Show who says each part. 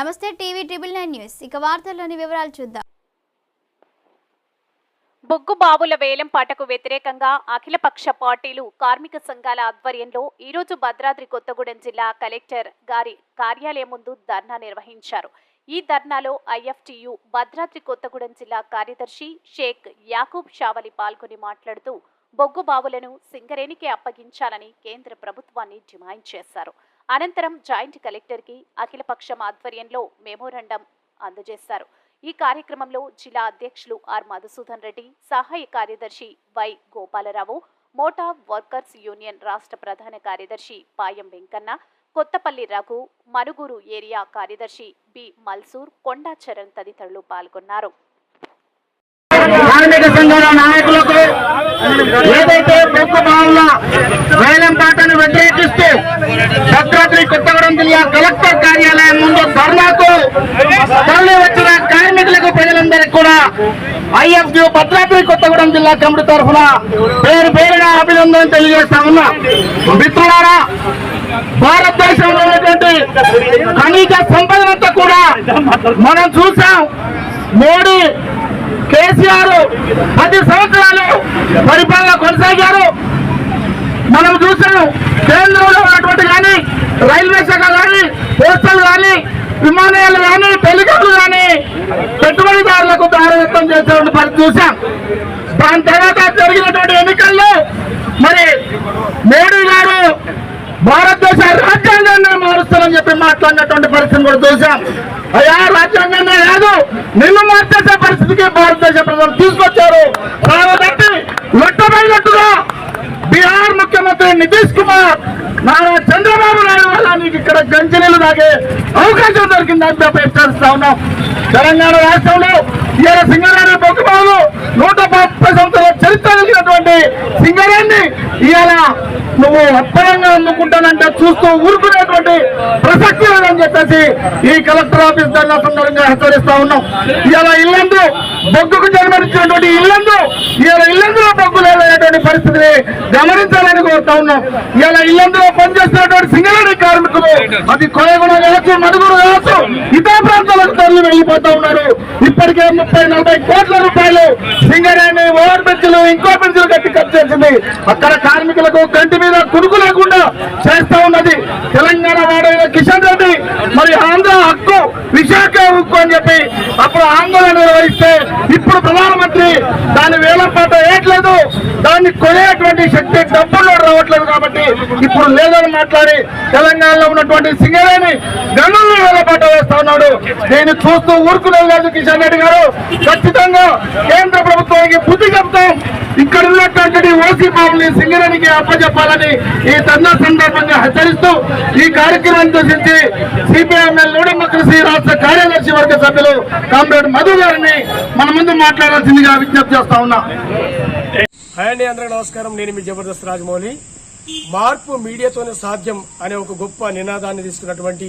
Speaker 1: నమస్తే TV triple nine news. ఇక వార్తల్లోని వివరాలు చూద్దాం.
Speaker 2: బొగ్గు బావుల వేలం పాటకు వ్యతిరేకంగా అఖిలపక్ష పార్టీలు కార్మిక సంఘాల ఆధ్వర్యంలో ఈరోజు భద్రాద్రి కొత్తగూడెం జిల్లా కలెక్టర్ గారి కార్యాలయం ముందు ధర్నా నిర్వహించారు. ఈ ధర్నాలో ఐఎఫ్టియు భద్రాద్రి కొత్తగూడెం జిల్లా కార్యదర్శి షేక్ యాకూబ్ షావలి పాల్గొని మాట్లాడుతూ బొగ్గు బావులను సింగరేణికి అప్పగించాలని కేంద్ర ప్రభుత్వాన్ని డిమాండ్ చేశారు. అనంతరం జాయింట్ కలెక్టర్కి అఖిలపక్షం ఆధ్వర్యంలో మెమోరండం అందజేశారు. ఈ కార్యక్రమంలో జిల్లా అధ్యక్షులు ఆర్ మధుసూదన్ రెడ్డి సహాయ కార్యదర్శి Y Gopalarao motor workers union రాష్ట్ర ప్రధాన కార్యదర్శి పాయం వెంకన్న కొత్తపల్లి రఘు మనుగూరు ఏరియా కార్యదర్శి బి మల్సూర్ కొండా చరణ్ తదితరులు పాల్గొన్నారు.
Speaker 3: కార్మిక సంఘాల నాయకులకు ఏదైతే బొగ్గు వేలం పాటను వ్యతిరేకిస్తూ భద్రాద్రి కొత్తగూడెం జిల్లా కలెక్టర్ కార్యాలయం ముందు ధర్నాకు తరలి వచ్చిన కార్మికులకు ప్రజలందరికీ కూడా ఐఎఫ్యూ భద్రాద్రి కొత్తగూడెం జిల్లా కమిటీ తరఫున పేరు పేరుగా అభినందన తెలియజేస్తా ఉన్నా. మిత్రులారా భారతదేశంలో ఉన్నటువంటి ఖనిజ సంపదనంతా కూడా మనం చూసాం. మోడీ కేసీఆర్ పది సంవత్సరాలు పరిపాలన కొనసాగారు. మనం చూసాం కేంద్రంలో ఉన్నటువంటి కానీ రైల్వే శాఖ కానీ పోస్టల్ కానీ విమానయాలు కానీ టెలికాలు కానీ పెట్టుబడిదారులకు దారదత్తం చేసేటువంటి పరిస్థితి చూసాం. దాని తర్వాత జరిగినటువంటి ఎన్నికల్లో మరి మోడీ గారు భారతదేశ రాజ్యాంగాన్ని మారుస్తానని చెప్పి మాట్లాడినటువంటి పరిస్థితిని కూడా చూసాం. అయ్యా రాజ్యాంగాన్ని కాదు నిన్ను మార్చేసే భారతదేశ ప్రజలు తీసుకొచ్చారు. కాబట్టి లొట్టబడినట్టుగా బీహార్ ముఖ్యమంత్రి నితీష్ కుమార్ నారా చంద్రబాబు నాయుడు వల్ల నీకు ఇక్కడ గంజనీలు తాగే అవకాశం దొరికిందని చెప్పి హెచ్చరిస్తా ఉన్నాం. తెలంగాణ రాష్ట్రంలో ఇవాళ సింగరేణి బొగ్గుబాబు నూట ముప్పై చరిత్ర కలిగినటువంటి సింగరేణి ఇవాళ నువ్వు అప్పనంగా అందుకుంటానంటే చూస్తూ ఊరుకునేటువంటి ప్రసక్తి లేదని చెప్పేసి ఈ కలెక్టర్ ఆఫీస్ ధర్నా సందర్భంగా హెచ్చరిస్తా ఉన్నాం. ఇవాళ ఇల్లందు బొగ్గుకు జన్మనిచ్చినటువంటి ఇల్లందు ఇవాళ ఇల్లందులో బొగ్గు లేదనేటువంటి పరిస్థితిని గమనించాలని కోరుతా ఉన్నాం. ఇవాళ ఇల్లందులో పనిచేస్తున్నటువంటి సింగరేణి కార్మికులు అది కోయగూడ కావచ్చు మడుగురు కావచ్చు ఇతర ప్రాంతాలకు తరలి వెళ్ళిపోతా ఉన్నారు. ఇప్పటికే ముప్పై నలభై కోట్ల రూపాయలు సింగరేణి ఓవర్ ఇంకో కట్టి చేసింది. అక్కడ కార్మికులకు కంటి మీద కునుకు లేకుండా చేస్తా ఉన్నది. తెలంగాణ వాడైన కిషన్ రెడ్డి. మరి ఆంధ్ర హక్కు విశాఖ హక్కు అని చెప్పి అప్పుడు ఆందోళన నిర్వహిస్తే ఇప్పుడు ప్రధానమంత్రి దాని వేలంపాట వేయట్లేదు దాన్ని కొనేటువంటి శక్తి డబ్బుల్లో రావట్లేదు కాబట్టి ఇప్పుడు లేదని మాట్లాడి తెలంగాణలో ఉన్నటువంటి సింగరేణి గనుల్ని వేలపాట పాట ఉన్నాడు నేను చూస్తూ ఊరుకునేది లేదు కిషన్ రెడ్డి గారు. ఖచ్చితంగా కేంద్ర ప్రభుత్వానికి బుద్ధి చెప్తాం ఇక్కడ ఉన్నటువంటి ఓసీ బాబుని సింగరేణికి అప్పచెప్పాలని ఈ ధర్నా సందర్భంగా హెచ్చరిస్తూ ఈ కార్యక్రమాన్ని దర్శించి సిపిఐఎంఎల్ డెమోక్రసీ రాష్ట్ర కార్యదర్శి వర్గ సభ్యులు కామ్రేడ్ మధు గారిని మన ముందు మాట్లాడాల్సిందిగా విజ్ఞప్తి చేస్తా ఉన్నా.
Speaker 4: హాయ్ అండి అందరికీ నమస్కారం. నేను మీ జబర్దస్త్ రాజమౌళి. మార్పు మీడియాతోనే సాధ్యం అనే ఒక గొప్ప నినాదాన్ని తీసుకున్నటువంటి